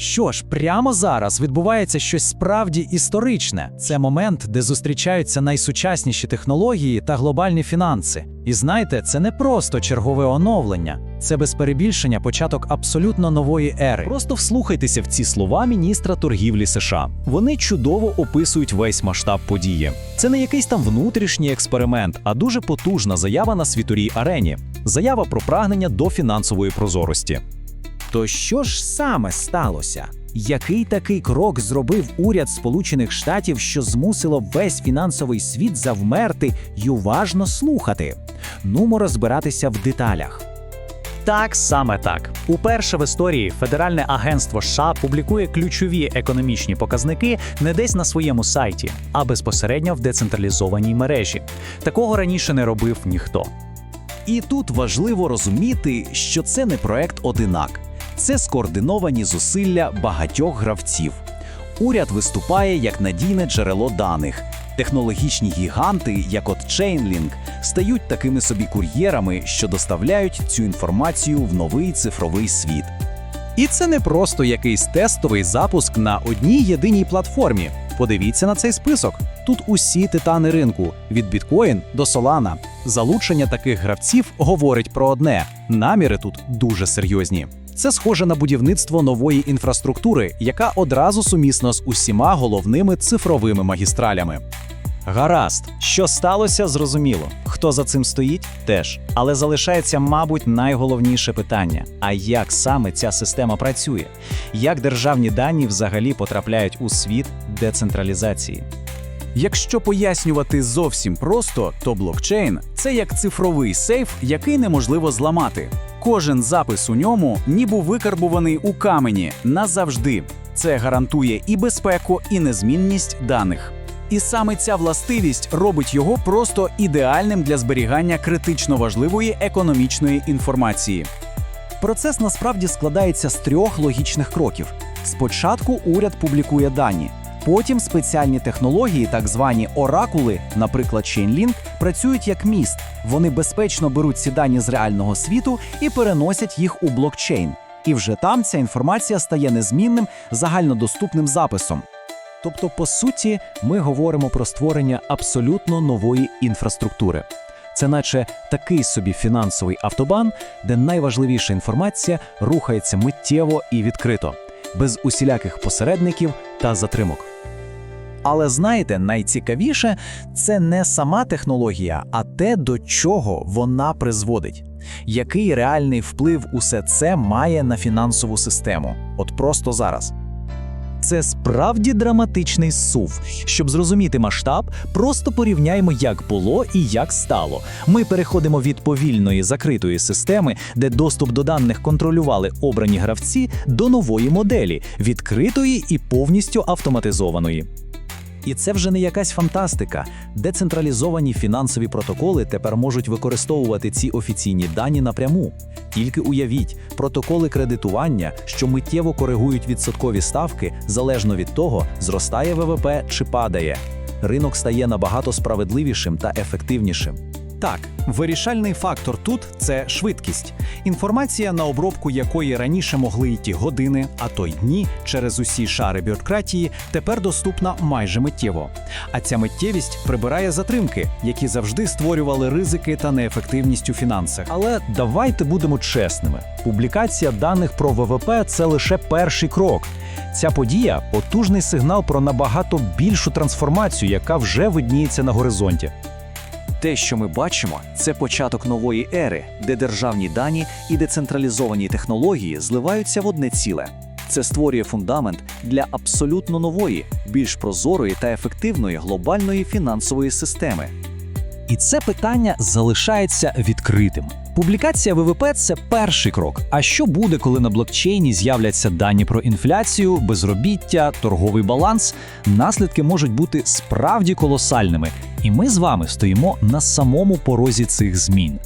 Що ж, прямо зараз відбувається щось справді історичне. Це момент, де зустрічаються найсучасніші технології та глобальні фінанси. І знаєте, це не просто чергове оновлення, це без перебільшення початок абсолютно нової ери. Просто вслухайтеся в ці слова міністра торгівлі США. Вони чудово описують весь масштаб події. Це не якийсь там внутрішній експеримент, а дуже потужна заява на світовій арені. Заява про прагнення до фінансової прозорості. То що ж саме сталося? Який такий крок зробив уряд Сполучених Штатів, що змусило весь фінансовий світ завмерти й уважно слухати? Нумо розбиратися в деталях. Так, саме так. Уперше в історії Федеральне агентство США публікує ключові економічні показники не десь на своєму сайті, а безпосередньо в децентралізованій мережі. Такого раніше не робив ніхто. І тут важливо розуміти, що це не проект одинак, це скоординовані зусилля багатьох гравців. Уряд виступає як надійне джерело даних. Технологічні гіганти, як от Chainlink, стають такими собі кур'єрами, що доставляють цю інформацію в новий цифровий світ. І це не просто якийсь тестовий запуск на одній єдиній платформі. Подивіться на цей список. Тут усі титани ринку від біткоін до Solana. Залучення таких гравців говорить про одне: наміри тут дуже серйозні. Це схоже на будівництво нової інфраструктури, яка одразу сумісна з усіма головними цифровими магістралями. Гаразд, що сталося, зрозуміло. Хто за цим стоїть, теж. Але залишається, мабуть, найголовніше питання: а як саме ця система працює? Як державні дані взагалі потрапляють у світ децентралізації? Якщо пояснювати зовсім просто, то блокчейн це як цифровий сейф, який неможливо зламати. Кожен запис у ньому ніби викарбуваний у камені назавжди. Це гарантує і безпеку, і незмінність даних. І саме ця властивість робить його просто ідеальним для зберігання критично важливої економічної інформації. Процес насправді складається з трьох логічних кроків. Спочатку уряд публікує дані, потім спеціальні технології, так звані оракули, наприклад, Chainlink, працюють як міст. Вони безпечно беруть ці дані з реального світу і переносять їх у блокчейн. І вже там ця інформація стає незмінним загальнодоступним записом. Тобто, по суті, ми говоримо про створення абсолютно нової інфраструктури. Це наче такий собі фінансовий автобан, де найважливіша інформація рухається миттєво і відкрито, без усіляких посередників та затримок. Але знаєте, найцікавіше це не сама технологія, а те, до чого вона призводить. Який реальний вплив усе це має на фінансову систему? От просто зараз. Це справді драматичний сув. Щоб зрозуміти масштаб, просто порівняємо, як було і як стало. Ми переходимо від повільної закритої системи, де доступ до даних контролювали обрані гравці, до нової моделі відкритої і повністю автоматизованої. І це вже не якась фантастика. Децентралізовані фінансові протоколи тепер можуть використовувати ці офіційні дані напряму. Тільки уявіть, протоколи кредитування, що миттєво коригують відсоткові ставки залежно від того, зростає ВВП чи падає. Ринок стає набагато справедливішим та ефективнішим. Так, вирішальний фактор тут це швидкість. Інформація, на обробку якої раніше могли йти години, а то й дні через усі шари бюрократії, тепер доступна майже миттєво. А ця миттєвість прибирає затримки, які завжди створювали ризики та неефективність у фінансах. Але давайте будемо чесними: публікація даних про ВВП це лише перший крок. Ця подія потужний сигнал про набагато більшу трансформацію, яка вже видніється на горизонті. Те, що ми бачимо, це початок нової ери, де державні дані і децентралізовані технології зливаються в одне ціле. Це створює фундамент для абсолютно нової, більш прозорої та ефективної глобальної фінансової системи. І це питання залишається відкритим. Публікація ВВП це перший крок. А що буде, коли на блокчейні з'являться дані про інфляцію, безробіття, торговий баланс? Наслідки можуть бути справді колосальними. І ми з вами стоїмо на самому порозі цих змін.